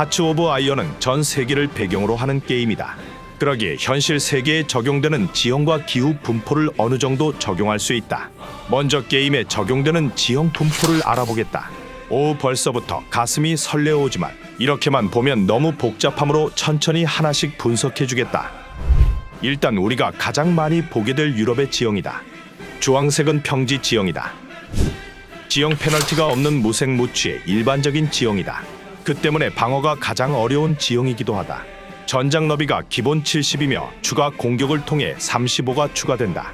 하츠 오브 아이언은 전 세계를 배경으로 하는 게임이다. 그러기에 현실 세계에 적용되는 지형과 기후 분포를 어느 정도 적용할 수 있다. 먼저 게임에 적용되는 지형 분포를 알아보겠다. 오 벌써부터 가슴이 설레오지만 이렇게만 보면 너무 복잡함으로 천천히 하나씩 분석해주겠다. 일단 우리가 가장 많이 보게 될 유럽의 지형이다. 주황색은 평지 지형이다. 지형 페널티가 없는 무색무취의 일반적인 지형이다. 그 때문에 방어가 가장 어려운 지형이기도 하다. 전장 너비가 기본 70이며 추가 공격을 통해 35가 추가된다.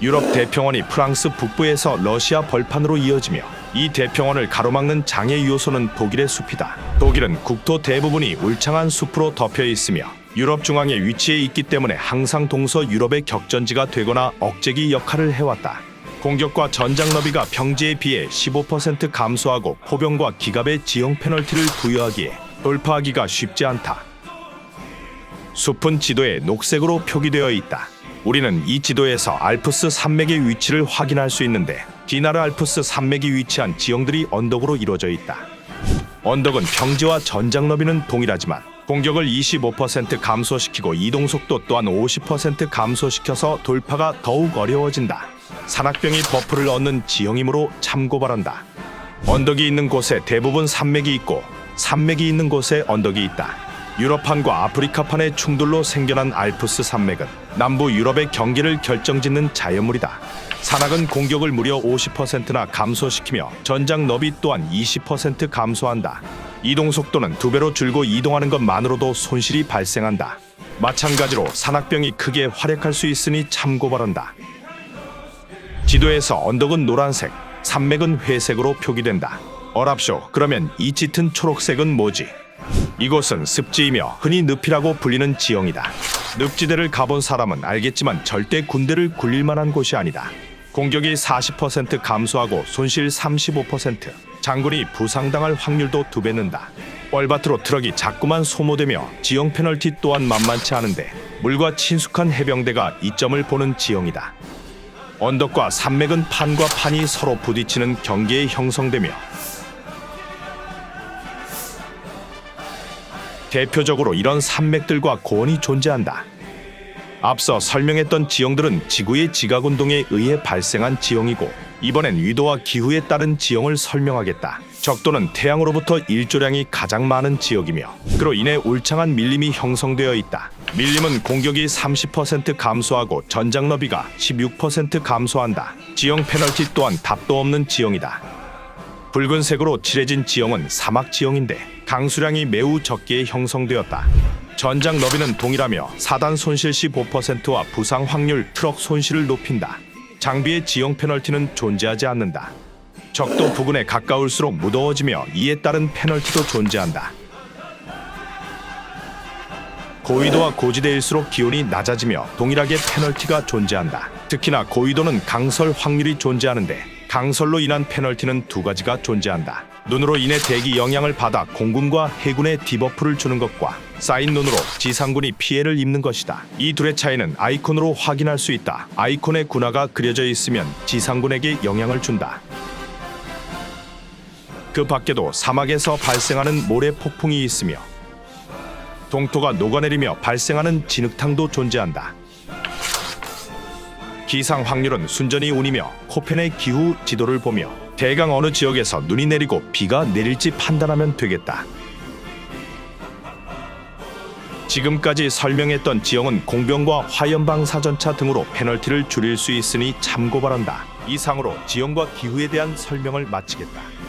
유럽 대평원이 프랑스 북부에서 러시아 벌판으로 이어지며 이 대평원을 가로막는 장애 요소는 독일의 숲이다. 독일은 국토 대부분이 울창한 숲으로 덮여 있으며 유럽 중앙에 위치해 있기 때문에 항상 동서 유럽의 격전지가 되거나 억제기 역할을 해왔다. 공격과 전장 너비가 평지에 비해 15% 감소하고 포병과 기갑의 지형 페널티를 부여하기에 돌파하기가 쉽지 않다. 숲은 지도에 녹색으로 표기되어 있다. 우리는 이 지도에서 알프스 산맥의 위치를 확인할 수 있는데 디나르 알프스 산맥이 위치한 지형들이 언덕으로 이루어져 있다. 언덕은 평지와 전장 너비는 동일하지만 공격을 25% 감소시키고 이동 속도 또한 50% 감소시켜서 돌파가 더욱 어려워진다. 산악병이 버프를 얻는 지형이므로 참고 바란다. 언덕이 있는 곳에 대부분 산맥이 있고 산맥이 있는 곳에 언덕이 있다. 유럽판과 아프리카판의 충돌로 생겨난 알프스 산맥은 남부 유럽의 경기를 결정짓는 자연물이다. 산악은 공격을 무려 50%나 감소시키며 전장 너비 또한 20% 감소한다. 이동 속도는 두 배로 줄고 이동하는 것만으로도 손실이 발생한다. 마찬가지로 산악병이 크게 활약할 수 있으니 참고 바란다. 지도에서 언덕은 노란색, 산맥은 회색으로 표기된다. 어랍쇼, 그러면 이 짙은 초록색은 뭐지? 이곳은 습지이며 흔히 늪이라고 불리는 지형이다. 늪지대를 가본 사람은 알겠지만 절대 군대를 굴릴 만한 곳이 아니다. 공격이 40% 감소하고 손실 35%, 장군이 부상당할 확률도 두 배 는다. 뻘밭으로 트럭이 자꾸만 소모되며 지형 페널티 또한 만만치 않은데 물과 친숙한 해병대가 이 점을 보는 지형이다. 언덕과 산맥은 판과 판이 서로 부딪히는 경계에 형성되며 대표적으로 이런 산맥들과 고원이 존재한다. 앞서 설명했던 지형들은 지구의 지각 운동에 의해 발생한 지형이고 이번엔 위도와 기후에 따른 지형을 설명하겠다. 적도는 태양으로부터 일조량이 가장 많은 지역이며 그로 인해 울창한 밀림이 형성되어 있다. 밀림은 공격이 30% 감소하고 전장 너비가 16% 감소한다. 지형 페널티 또한 답도 없는 지형이다. 붉은색으로 칠해진 지형은 사막 지형인데 강수량이 매우 적게 형성되었다. 전장 너비는 동일하며 사단 손실 15%와 부상 확률 트럭 손실을 높인다. 장비의 지형 페널티는 존재하지 않는다. 적도 부근에 가까울수록 무더워지며 이에 따른 페널티도 존재한다. 고위도와 고지대일수록 기온이 낮아지며 동일하게 페널티가 존재한다. 특히나 고위도는 강설 확률이 존재하는데 강설로 인한 페널티는 두 가지가 존재한다. 눈으로 인해 대기 영향을 받아 공군과 해군에 디버프를 주는 것과 쌓인 눈으로 지상군이 피해를 입는 것이다. 이 둘의 차이는 아이콘으로 확인할 수 있다. 아이콘의 군화가 그려져 있으면 지상군에게 영향을 준다. 그 밖에도 사막에서 발생하는 모래 폭풍이 있으며 동토가 녹아내리며 발생하는 진흙탕도 존재한다. 기상 확률은 순전히 운이며 코펜의 기후 지도를 보며 대강 어느 지역에서 눈이 내리고 비가 내릴지 판단하면 되겠다. 지금까지 설명했던 지형은 공병과 화염방 사전차 등으로 페널티를 줄일 수 있으니 참고 바란다. 이상으로 지형과 기후에 대한 설명을 마치겠다.